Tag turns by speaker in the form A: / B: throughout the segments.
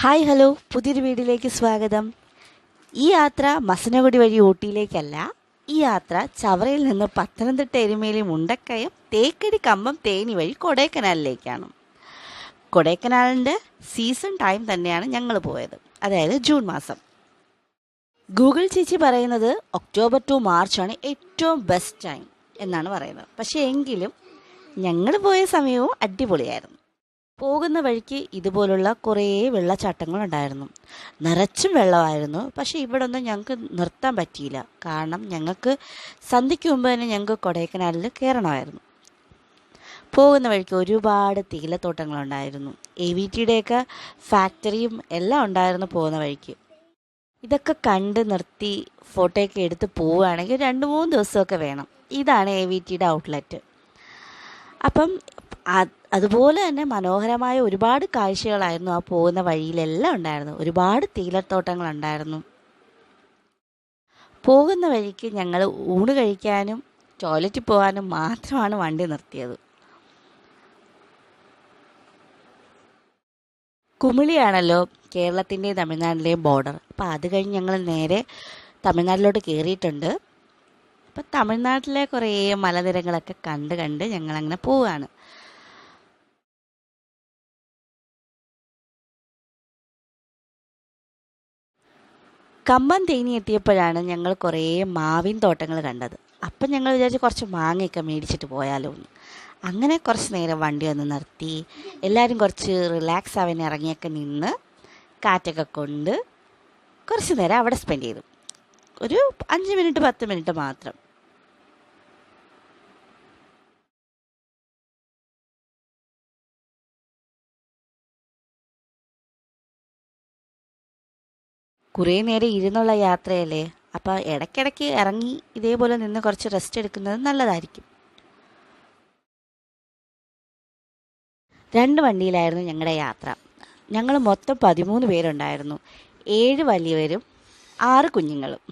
A: Hi hello. പുതിയൊരു വീഡിയോയിലേക്ക് സ്വാഗതം. ഈ യാത്ര മസനഗുടി വഴി ഊട്ടിയിലേക്കല്ല. ഈ യാത്ര ചവറയിൽ നിന്ന് പത്തനംതിട്ട എരുമേലി മുണ്ടക്കയം തേക്കടി കമ്പം തേനി വഴി കൊടൈക്കനാലിലേക്കാണ്. കൊടൈക്കനാലിന്റെ സീസൺ ടൈം തന്നെയാണ് ഞങ്ങൾ പോയത്. അതായത് ജൂൺ മാസം. ഗൂഗിൾ ചേച്ചി പറയുന്നത് ഒക്ടോബർ ടു മാർച്ചാണ് ഏറ്റവും ബെസ്റ്റ് ടൈം എന്നാണ് പറയുന്നത്. പക്ഷേ എങ്കിലും ഞങ്ങൾ പോയ സമയവും അടിപൊളിയായിരുന്നു. പോകുന്ന വഴിക്ക് ഇതുപോലുള്ള കുറേ വെള്ളച്ചാട്ടങ്ങളുണ്ടായിരുന്നു. നിറച്ചും വെള്ളമായിരുന്നു. പക്ഷേ ഇവിടെ ഒന്നും ഞങ്ങൾക്ക് നിർത്താൻ പറ്റിയില്ല. കാരണം ഞങ്ങൾക്ക് സന്ധ്യയ്ക്ക് മുമ്പ് തന്നെ ഞങ്ങൾക്ക് കൊടൈക്കനാലിൽ കയറണമായിരുന്നു. പോകുന്ന വഴിക്ക് ഒരുപാട് തേയിലത്തോട്ടങ്ങളുണ്ടായിരുന്നു. എ വി ടിയുടെയൊക്കെ ഫാക്ടറിയും എല്ലാം ഉണ്ടായിരുന്നു പോകുന്ന വഴിക്ക്. ഇതൊക്കെ കണ്ട് നിർത്തി ഫോട്ടോയൊക്കെ എടുത്ത് പോവുകയാണെങ്കിൽ രണ്ട് മൂന്ന് ദിവസമൊക്കെ വേണം. ഇതാണ് എ വി ടിയുടെ ഔട്ട്ലെറ്റ് അപ്പം അതുപോലെ തന്നെ മനോഹരമായ ഒരുപാട് കാഴ്ചകളായിരുന്നു ആ പോകുന്ന വഴിയിലെല്ലാം ഉണ്ടായിരുന്നു. ഒരുപാട് തേയിലത്തോട്ടങ്ങളുണ്ടായിരുന്നു. പോകുന്ന വഴിക്ക് ഞങ്ങൾ ഊണ് കഴിക്കാനും ടോയ്ലറ്റിൽ പോകാനും മാത്രമാണ് വണ്ടി നിർത്തിയത്. കുമിളിയാണല്ലോ കേരളത്തിന്റെയും തമിഴ്നാട്ടിലെയും ബോർഡർ അപ്പോൾ അത് കഴിഞ്ഞ് ഞങ്ങൾ നേരെ തമിഴ്നാട്ടിലോട്ട് കയറിയിട്ടുണ്ട് അപ്പോൾ തമിഴ്നാട്ടിലെ കുറേ മലനിരകളൊക്കെ കണ്ട് കണ്ട് ഞങ്ങളങ്ങനെ പോവുകയാണ് കമ്പം തേനി എത്തിയപ്പോഴാണ് ഞങ്ങൾ കുറേ മാവിൻ തോട്ടങ്ങൾ കണ്ടത്. അപ്പം ഞങ്ങൾ വിചാരിച്ചു കുറച്ച് മാങ്ങയൊക്കെ മേടിച്ചിട്ട് പോയാലോ എന്ന് അങ്ങനെ കുറച്ച് നേരം വണ്ടി ഒന്ന് നിർത്തി. എല്ലാവരും കുറച്ച് റിലാക്സ് ആവാൻ ഇറങ്ങിയൊക്കെ നിന്ന് കാറ്റൊക്കെ കൊണ്ട് കുറച്ച് നേരം അവിടെ സ്പെൻഡ് ചെയ്തു. ഒരു അഞ്ച് മിനിറ്റ് പത്ത് മിനിറ്റ് മാത്രം. കുറേ നേരം ഇരുന്നുള്ള യാത്രയല്ലേ? അപ്പോൾ ഇടയ്ക്കിടയ്ക്ക് ഇറങ്ങി ഇതേപോലെ നിന്ന് കുറച്ച് റെസ്റ്റ് എടുക്കുന്നത് നല്ലതായിരിക്കും. രണ്ട് വണ്ടിയിലായിരുന്നു ഞങ്ങളുടെ യാത്ര. ഞങ്ങൾ മൊത്തം പതിമൂന്ന് പേരുണ്ടായിരുന്നു. ഏഴ് വലിയവരും ആറ് കുഞ്ഞുങ്ങളും.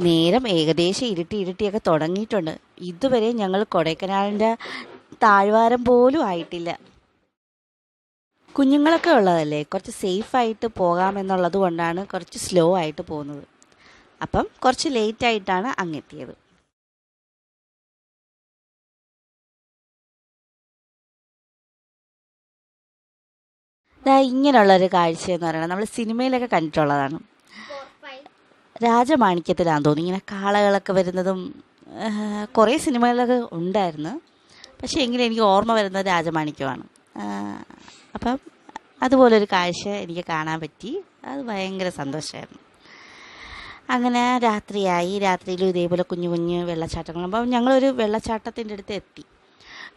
A: നേരം ഏകദേശം ഇരുട്ടി ഇരുട്ടിയൊക്കെ തുടങ്ങിയിട്ടുണ്ട്. ഇതുവരെ ഞങ്ങൾ കൊടൈക്കനാലിന്റെ താഴ്വാരം പോലും ആയിട്ടില്ല. കുഞ്ഞുങ്ങളൊക്കെ ഉള്ളതല്ലേ? കുറച്ച് സേഫായിട്ട് പോകാമെന്നുള്ളത് കൊണ്ടാണ് കുറച്ച് സ്ലോ ആയിട്ട് പോകുന്നത്. അപ്പം കുറച്ച് ലേറ്റ് ആയിട്ടാണ് അങ്ങെത്തിയത്. ദാ ഇങ്ങനെയുള്ളൊരു കാഴ്ച എന്ന് പറയുന്നത് നമ്മൾ സിനിമയിലൊക്കെ കണ്ടിട്ടുള്ളതാണ്. രാജമാണിക്യത്തിലാണെന്ന് തോന്നി ഇങ്ങനെ കാളകളൊക്കെ വരുന്നതും കുറേ സിനിമകളിലൊക്കെ ഉണ്ടായിരുന്നു. പക്ഷേ എങ്കിലും എനിക്ക് ഓർമ്മ വരുന്നത് രാജമാണിക്യമാണ്. അപ്പം അതുപോലൊരു കാഴ്ച എനിക്ക് കാണാൻ പറ്റി. അത് ഭയങ്കര സന്തോഷമായിരുന്നു അങ്ങനെ രാത്രിയായി. രാത്രിയിലും ഇതേപോലെ കുഞ്ഞു കുഞ്ഞു വെള്ളച്ചാട്ടങ്ങൾ. അപ്പം ഞങ്ങളൊരു വെള്ളച്ചാട്ടത്തിന്റെ അടുത്ത് എത്തി.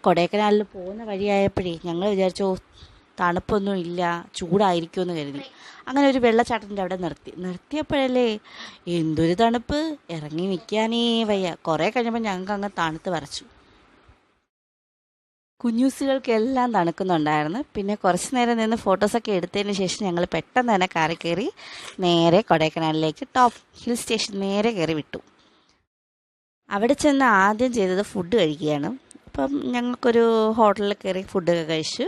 A: കൊടൈക്കനാലിൽ പോകുന്ന വഴിയായപ്പോഴേ ഞങ്ങൾ വിചാരിച്ചു "ഓ, തണുപ്പൊന്നും ഇല്ല ചൂടായിരിക്കുമെന്ന് കരുതി. അങ്ങനെ ഒരു വെള്ളച്ചാട്ടത്തിന്റെ അവിടെ നിർത്തി. നിർത്തിയപ്പോഴല്ലേ എന്തൊരു തണുപ്പ് ഇറങ്ങി നിൽക്കാനേ വയ്യ. കുറേ കഴിഞ്ഞപ്പോൾ ഞങ്ങൾക്ക് അങ്ങ് തണുത്ത് വരച്ചു. കുഞ്ഞൂസുകൾക്കെല്ലാം തണുക്കുന്നുണ്ടായിരുന്നു. പിന്നെ കുറച്ച് നേരം നിന്ന് ഫോട്ടോസൊക്കെ എടുത്തതിന് ശേഷം ഞങ്ങൾ പെട്ടെന്ന് തന്നെ കാറി കയറി നേരെ കൊടൈക്കനാലിലേക്ക് ടോപ്പ് ഹിൽ സ്റ്റേഷൻ നേരെ കയറി വിട്ടു. അവിടെ ചെന്ന് ആദ്യം ചെയ്തത് ഫുഡ് കഴിക്കുകയാണ്. അപ്പം ഞങ്ങൾക്കൊരു ഹോട്ടലിൽ കയറി ഫുഡൊക്കെ കഴിച്ചു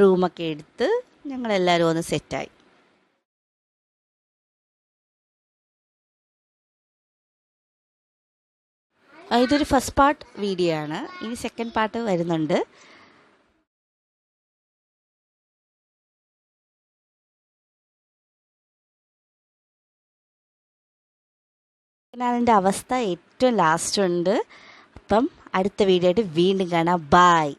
A: റൂമൊക്കെ എടുത്ത് ഞങ്ങളെല്ലാവരും ഒന്ന് സെറ്റായി ഇതൊരു ഫസ്റ്റ് പാർട്ട് വീഡിയോ ആണ്. ഇനി സെക്കൻഡ് പാർട്ട് വരുന്നുണ്ട്. അതിന്റെ അവസ്ഥ ഏറ്റവും ലാസ്റ്റ് ഉണ്ട്. അപ്പം അടുത്ത വീഡിയോ ആയിട്ട് വീണ്ടും കാണാം. ബായ്